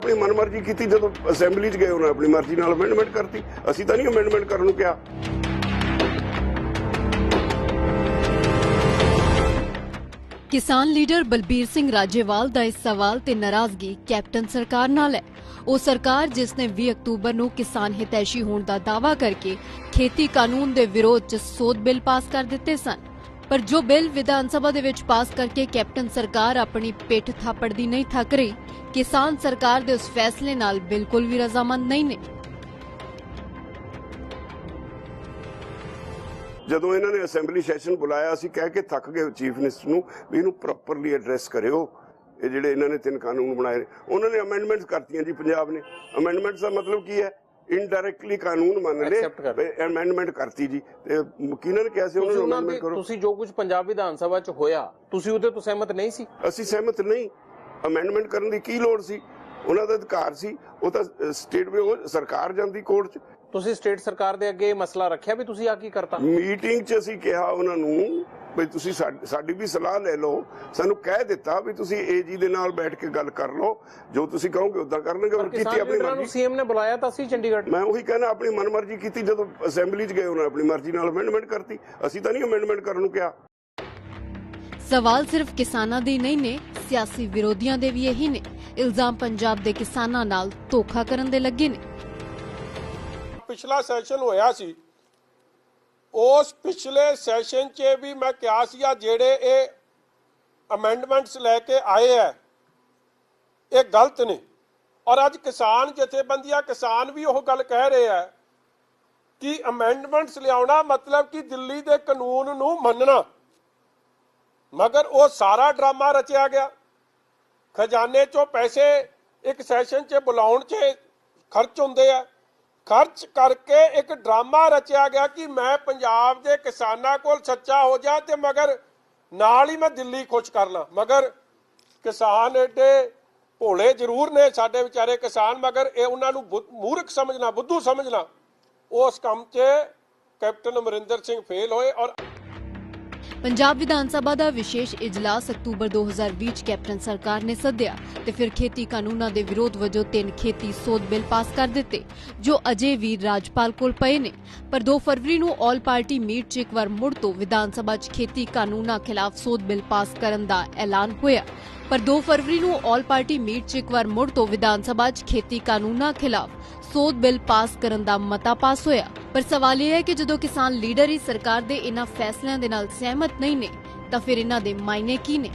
ਆਪਣੀ ਮਨਮਰਜ਼ੀ ਕੀਤੀ ਜਦੋਂ ਅਸੈਂਬਲੀ 'ਚ ਗਏ, ਉਹਨਾਂ ਆਪਣੀ ਮਰਜ਼ੀ ਨਾਲ ਅਮੈਂਡਮੈਂਟ ਕਰਤੀ। ਅਸੀਂ ਤਾਂ ਨਹੀਂ ਅਮੈਂਡਮੈਂਟ ਕਰਨ ਨੂੰ ਕਿਹਾ। ਕਿਸਾਨ ਲੀਡਰ ਬਲਬੀਰ ਸਿੰਘ ਰਾਜੇਵਾਲ ਦਾ ਇਸ ਸਵਾਲ ਤੇ ਨਾਰਾਜ਼ਗੀ ਕੈਪਟਨ ਸਰਕਾਰ ਨਾਲ ਹੈ। ਉਹ ਸਰਕਾਰ ਜਿਸ ਨੇ 20 ਅਕਤੂਬਰ ਨੂੰ ਕਿਸਾਨ ਹਿਤੈਸ਼ੀ ਹੋਣ ਦਾ ਦਾਅਵਾ ਕਰਕੇ ਖੇਤੀ ਕਾਨੂੰਨ ਦੇ ਵਿਰੋਧ 'ਚ ਸੋਧ ਬਿੱਲ ਪਾਸ ਕਰ ਦਿੱਤੇ ਸਨ। ਪਰ ਜੋ ਬਿੱਲ ਵਿਧਾਨ ਸਭਾ ਦੇ ਵਿੱਚ ਪਾਸ ਕਰਕੇ ਕੈਪਟਨ ਸਰਕਾਰ ਆਪਣੀ ਪਿੱਠ ਥਾਪੜਦੀ ਨਹੀਂ ਥੱਕ ਰਹੀ, ਕਿਸਾਨ ਸਰਕਾਰ ਦੇ ਉਸ ਫੈਸਲੇ ਨਾਲ ਬਿਲਕੁਲ ਵੀ ਰਜ਼ਾਮੰਦ ਨਹੀਂ ਨੇ। ਜਦੋਂ ਇਹਨਾਂ ਨੇ ਅਸੈਂਬਲੀ ਸੈਸ਼ਨ ਬੁਲਾਇਆ, ਅਸੀਂ ਕਹਿ ਕੇ ਥੱਕ ਗਏ ਚੀਫ ਮਿਨਿਸਟਰ ਨੂੰ ਵੀ ਇਹਨੂੰ ਪ੍ਰੋਪਰਲੀ ਐਡਰੈਸ ਕਰਿਓ। ਇਹ ਜਿਹੜੇ ਇਹਨਾਂ ਨੇ ਤਿੰਨ ਕਾਨੂੰਨ ਬਣਾਏ ਉਹਨਾਂ ਨੇ ਅਮੈਂਡਮੈਂਟਸ ਕਰਤੀਆਂ ਜੀ ਪੰਜਾਬ ਨੇ। ਅਮੈਂਡਮੈਂਟਸ ਦਾ ਮਤਲਬ ਕੀ ਹੈ? ਇਨਡਾਇਰੈਕਟਲੀ ਕਾਨੂੰਨ ਮੰਨ ਲਏ ਅਮੈਂਡਮੈਂਟ ਕਰਤੀ ਜੀ। ਤੇ ਕਿਹਨਾਂ ਨੇ ਕਿਹਾ ਸੀ ਉਹਨਾਂ ਨੂੰ ਅਮੈਂਡਮੈਂਟ ਕਰੋ। ਤੁਸੀਂ ਜੋ ਕੁਝ ਪੰਜਾਬ ਵਿਧਾਨ ਸਭਾ 'ਚ ਹੋਇਆ ਤੁਸੀਂ ਉਹਦੇ ਤੋਂ ਸਹਿਮਤ ਨਹੀਂ ਸੀ? ਅਸੀਂ ਸਹਿਮਤ ਨਹੀਂ। ਅਮੈਂਡਮੈਂਟ ਕਰਨ ਦੀ ਕੀ ਲੋੜ ਸੀ? ਉਹਨਾਂ ਦਾ ਅਧਿਕਾਰ ਸੀ। ਉਹ ਤਾਂ ਸਟੇਟ ਵੀ ਉਹ ਸਰਕਾਰ ਜਾਂਦੀ ਕੋਰਟ 'ਚ। ਤੁਸੀਂ ਸਟੇਟ ਸਰਕਾਰ ਦੇ ਅੱਗੇ ਇਹ ਮਸਲਾ ਰੱਖਿਆ ਵੀ ਤੁਸੀਂ ਆ ਕੀ ਕਰਤਾ? ਮੀਟਿੰਗ 'ਚ ਅਸੀਂ ਕਿਹਾ ਉਹਨਾਂ ਨੂੰ ਵੀ ਤੁਸੀਂ ਸਾਡ- ਵੀ ਸਲਾਹ ਲੈ ਲਓ ਸਾਨੂੰ ਕਹਿ ਦਿੱਤਾ ਵੀ ਤੁਸੀਂ ਏਜੀ ਦੇ ਨਾਲ ਬੈਠ ਕੇ ਗੱਲ ਕਰ ਲਓ ਜੋ ਤੁਸੀਂ ਕਹੋਗੇ ਉਦਾਂ ਕਰਨਗੇ ਪਰ ਉਹ ਕੀਤੀ ਆਪਣੀ ਮਰਜ਼ੀ। ਸੀਐਮ ਨੇ ਬੁਲਾਇਆ ਤਾਂ ਸੀ ਚੰਡੀਗੜ੍ਹ। ਮੈਂ ਉਹੀ ਕਹਿਣਾ ਆਪਣੀ ਮਨਮਰਜ਼ੀ ਕੀਤੀ ਜਦੋਂ ਅਸੈਂਬਲੀ 'ਚ ਗਏ ਉਹਨਾਂ ਆਪਣੀ ਮਰਜ਼ੀ ਨਾਲ ਅਮੈਂਡਮੈਂਟ ਕਰਤੀ। ਅਸੀਂ ਤਾਂ ਨਹੀਂ ਅਮੈਂਡਮੈਂਟ ਕਰਨ ਨੂੰ ਕਿਹਾ। ਸਵਾਲ ਸਿਰਫ ਕਿਸਾਨਾਂ ਦੇ ਨਹੀਂ ਨੇ ਸਿਆਸੀ ਵਿਰੋਧੀਆਂ ਦੇ ਵੀ ਇਹੀ ਨੇ। ਇਲਜ਼ਾਮ ਪੰਜਾਬ ਦੇ ਕਿਸਾਨਾਂ ਨਾਲ ਧੋਖਾ ਕਰਨ ਦੇ ਲੱਗੇ ਨੇ। ਪਿਛਲਾ ਸੈਸ਼ਨ ਹੋਇਆ ਸੀ। ਉਸ ਪਿਛਲੇ ਸੈਸ਼ਨ 'ਚ ਵੀ ਮੈਂ ਕਿਹਾ ਸੀ ਆ ਜਿਹੜੇ ਇਹ ਅਮੈਂਡਮੈਂਟਸ ਲੈ ਕੇ ਆਏ ਆ ਇਹ ਗਲਤ ਨੇ। ਔਰ ਅੱਜ ਕਿਸਾਨ ਜਥੇਬੰਦੀਆਂ, ਕਿਸਾਨ ਵੀ ਉਹ ਗੱਲ ਕਹਿ ਰਹੇ ਆ ਕਿ ਅਮੈਂਡਮੈਂਟਸ ਲਿਆਉਣਾ ਮਤਲਬ ਕਿ ਦਿੱਲੀ ਦੇ ਕਾਨੂੰਨ ਨੂੰ ਮੰਨਣਾ। ਮਗਰ ਉਹ ਸਾਰਾ ਡਰਾਮਾ ਰਚਿਆ ਗਿਆ। ਖਜ਼ਾਨੇ 'ਚੋਂ ਪੈਸੇ ਇੱਕ ਸੈਸ਼ਨ 'ਚ ਬੁਲਾਉਣ 'ਚ ਖਰਚ ਹੁੰਦੇ ਆ। ਖਰਚ ਕਰਕੇ ਇੱਕ ਡਰਾਮਾ ਰਚਿਆ ਗਿਆ ਕਿ ਮੈਂ ਪੰਜਾਬ ਦੇ ਕਿਸਾਨਾਂ ਕੋਲ ਸੱਚਾ ਹੋ ਜਾ ਤੇ ਮਗਰ ਨਾਲ ਹੀ ਮੈਂ ਦਿੱਲੀ ਖੁਸ਼ ਕਰ ਲਾਂ। ਮਗਰ ਕਿਸਾਨ ਏਡੇ ਭੋਲੇ ਜ਼ਰੂਰ ਨੇ ਸਾਡੇ ਵਿਚਾਰੇ ਕਿਸਾਨ, ਮਗਰ ਇਹ ਉਹਨਾਂ ਨੂੰ ਮੂਰਖ ਸਮਝਣਾ, ਬੁੱਧੂ ਸਮਝਣਾ। ਉਸ ਕੰਮ 'ਚ ਕੈਪਟਨ ਅਮਰਿੰਦਰ ਸਿੰਘ ਫੇਲ ਹੋਏ ਔਰ ਪੰਜਾਬ ਵਿਧਾਨ ਸਭਾ ਦਾ ਵਿਸ਼ੇਸ਼ ਇਜਲਾਸ ਅਕਤੂਬਰ 2020 ਚ ਕੈਪਟਨ ਸਰਕਾਰ ਨੇ ਸੱਦਿਆ ਤੇ ਫਿਰ ਖੇਤੀ ਕਾਨੂੰਨਾਂ ਦੇ ਵਿਰੋਧ ਵਜੋਂ ਤਿੰਨ ਖੇਤੀ ਸੋਧ ਬਿੱਲ ਪਾਸ ਕਰ ਦਿੱਤੇ, ਜੋ ਅਜੇ ਵੀ ਰਾਜਪਾਲ ਕੋਲ ਪਏ ਨੇ। ਪਰ 2 ਫਰਵਰੀ ਨੂੰ ਆਲ ਪਾਰਟੀ ਮੀਟ 'ਚ ਇੱਕ ਵਾਰ ਮੁੜ ਤੋਂ ਵਿਧਾਨ ਸਭਾ 'ਚ ਖੇਤੀ ਕਾਨੂੰਨਾਂ ਖਿਲਾਫ ਸੋਧ ਬਿੱਲ ਪਾਸ ਕਰਨ ਦਾ ਐਲਾਨ ਹੋਇਆ। ਪਰ 2 ਫਰਵਰੀ ਨੂੰ ਆਲ ਪਾਰਟੀ ਮੀਟ 'ਚ ਇੱਕ ਵਾਰ ਮੁੜ ਤੋਂ ਵਿਧਾਨ ਸਭਾ 'ਚ ਖੇਤੀ ਕਾਨੂੰਨਾਂ ਖਿਲਾਫ ਸੋਧ ਬਿੱਲ ਪਾਸ ਕਰਨ ਦਾ ਮਤਾ ਪਾਸ ਹੋਇਆ। ਪਰ ਸਵਾਲ ਇਹ ਹੈ ਕਿ ਜਦੋਂ ਕਿਸਾਨ ਲੀਡਰ ਹੀ ਸਰਕਾਰ ਦੇ ਇਹਨਾਂ ਫੈਸਲਿਆਂ ਦੇ ਨਾਲ ਸਹਿਮਤ ਨਹੀਂ ਨੇ, ਤਾਂ ਫਿਰ ਇਹਨਾਂ ਦੇ ਮਾਇਨੇ ਕੀ ਨੇ?